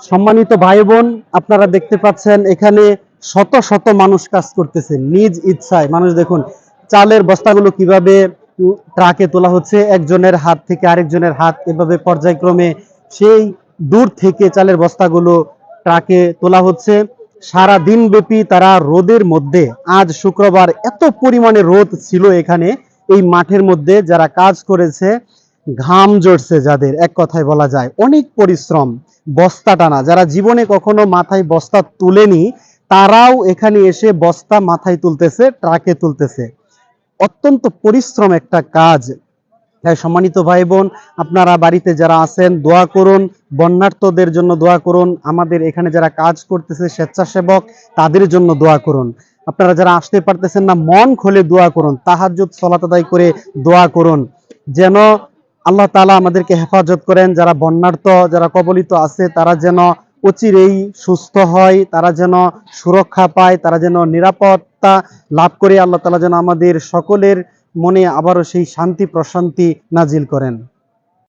সম্মানিত ভাই বোন আপনারা দেখতে পাচ্ছেন এখানে শত শত মানুষ কাজ করতেছে, নিজ ইচ্ছায়। মানুষ দেখুন, চালের বস্তাগুলো কীভাবে ট্রাকে তোলা হচ্ছে, একজনের হাত থেকে আরেকজনের হাত এভাবে পর্যায়ক্রমে সেই দূর থেকে চালের বস্তাগুলো ট্রাকে তোলা হচ্ছে। সারা দিন ব্যাপী তারা রোদের মধ্যে, আজ শুক্রবার এত পরিমাণে রোদ ছিল এখানে, এই মাঠের মধ্যে যারা কাজ করেছে ঘাম জড়ছে যাদের, এক কথায় বলা যায়। অনেক পরিশ্রম, বস্তা টানা। যারা জীবনে কখনো মাথায় বস্তা তুলেনি, তারাও এখানে এসে বস্তা মাথায় তুলতেছে, ট্রাকে তুলতেছে। অত্যন্ত পরিশ্রম একটা কাজ। তাই সম্মানিত ভাই বোন আপনারা বাড়িতে যারা আছেন, দোয়া করুন। বন্যার্থদের জন্য দোয়া করুন। আমাদের এখানে যারা কাজ করতেছে, স্বেচ্ছাসেবক, তাদের জন্য দোয়া করুন। আপনারা যারা আসতে পারতেছেন না, মন খুলে দোয়া করুন। তাহাজ্জুদ, সলাত আদায় করে দোয়া করুন। যেন আল্লাহ তালা আমাদেরকে হেফাজত করেন, যারা বন্যার্থ যারা কবলিত আছে, তারা যেন অচিরেই সুস্থ হয়, তারা যেন সুরক্ষা পায়, তারা যেন নিরাপত্তা লাভ করে আল্লাহ তালা যেন আমাদের সকলের মনে আবারও সেই শান্তি প্রশান্তি নাজিল করেন।